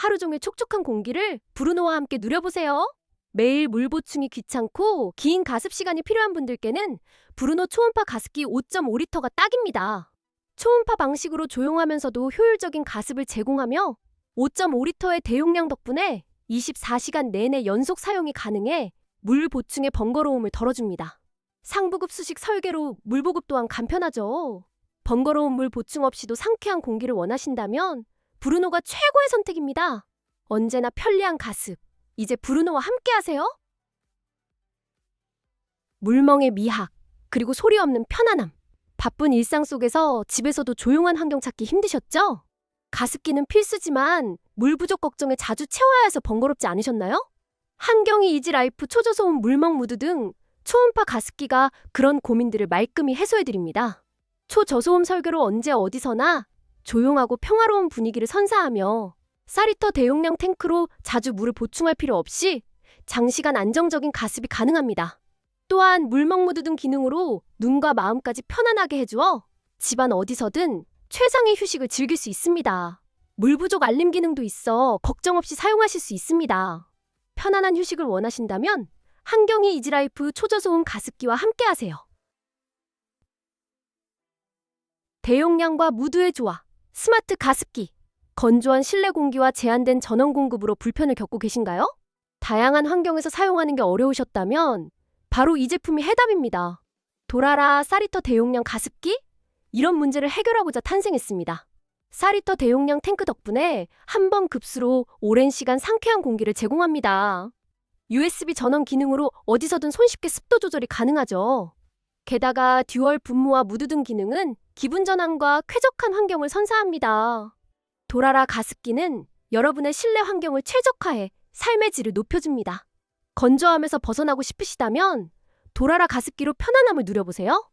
하루 종일 촉촉한 공기를 브루노와 함께 누려보세요. 매일 물 보충이 귀찮고 긴 가습 시간이 필요한 분들께는 브루노 초음파 가습기 5.5리터가 딱입니다. 초음파 방식으로 조용하면서도 효율적인 가습을 제공하며 5.5리터의 대용량 덕분에 24시간 내내 연속 사용이 가능해 물 보충의 번거로움을 덜어줍니다. 상부급 수식 설계로 물 보급 또한 간편하죠. 번거로운 물 보충 없이도 상쾌한 공기를 원하신다면 브루노가 최고의 선택입니다. 언제나 편리한 가습. 이제 브루노와 함께 하세요. 물멍의 미학, 그리고 소리 없는 편안함. 바쁜 일상 속에서 집에서도 조용한 환경 찾기 힘드셨죠? 가습기는 필수지만 물 부족 걱정에 자주 채워야 해서 번거롭지 않으셨나요? 한경이 이지라이프 초저소음 물멍 무드 등 초음파 가습기가 그런 고민들을 말끔히 해소해드립니다. 초저소음 설계로 언제 어디서나 조용하고 평화로운 분위기를 선사하며 4리터 대용량 탱크로 자주 물을 보충할 필요 없이 장시간 안정적인 가습이 가능합니다. 또한 물먹 무드 등 기능으로 눈과 마음까지 편안하게 해주어 집안 어디서든 최상의 휴식을 즐길 수 있습니다. 물 부족 알림 기능도 있어 걱정 없이 사용하실 수 있습니다. 편안한 휴식을 원하신다면 한경이 이지라이프 초저소음 가습기와 함께 하세요. 대용량과 무드의 조화, 스마트 가습기, 건조한 실내 공기와 제한된 전원 공급으로 불편을 겪고 계신가요? 다양한 환경에서 사용하는 게 어려우셨다면 바로 이 제품이 해답입니다. 도라라 4리터 대용량 가습기? 이런 문제를 해결하고자 탄생했습니다. 4리터 대용량 탱크 덕분에 한 번 급수로 오랜 시간 상쾌한 공기를 제공합니다. USB 전원 기능으로 어디서든 손쉽게 습도 조절이 가능하죠. 게다가 듀얼 분무와 무드 등 기능은 기분 전환과 쾌적한 환경을 선사합니다. 도라라 가습기는 여러분의 실내 환경을 최적화해 삶의 질을 높여줍니다. 건조함에서 벗어나고 싶으시다면 도라라 가습기로 편안함을 누려보세요.